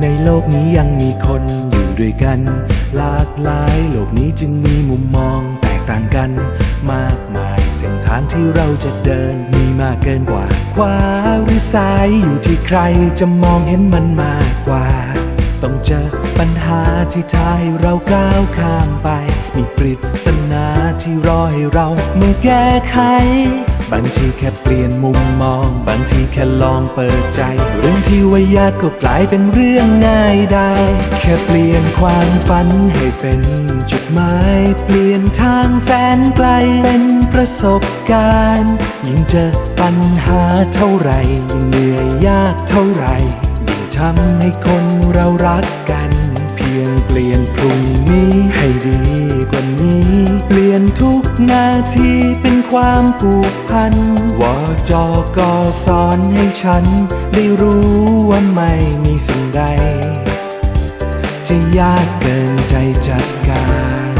ในี้ยังมีคนอยู่ด้วยกัน หลากหลายโลกนี้จึงมีมุมมองแตกต่างกัน มากมายเส้นทางที่เราจะเดินมีมากเกินกว่าขวาหรือซ้ายอยู่ที่ใครจะมองเห็นมันมากกว่า ต้องเจอปัญหาที่ท้าให้เราก้าวข้ามไป มีปริศนาที่รอให้เรามาแก้ไข บางทีแค่เปลี่ยนมุมมอง บางทีแค่ลองเปิดใจ เรื่องที่ว่ายากก็กลายเป็นเรื่องง่ายได้ แค่เปลี่ยนความฝันให้เป็นจุดหมาย เปลี่ยนทางแสนไกลเป็นประสบการณ์ ยิ่งเจอปัญหาเท่าไหรยิ่งเหนื่อยยากเท่าไหรยิ่งทำให้คนเรารักกัน เพียงเปลี่ยนพรุ่งนี้ให้ดีกว่านี้ เปลี่ยนทุกนาที ความผูกพันวจก็สอนให้ฉัน ได้รู้ว่าไม่มีสิ่งใด จะยากเกินใจจัดการ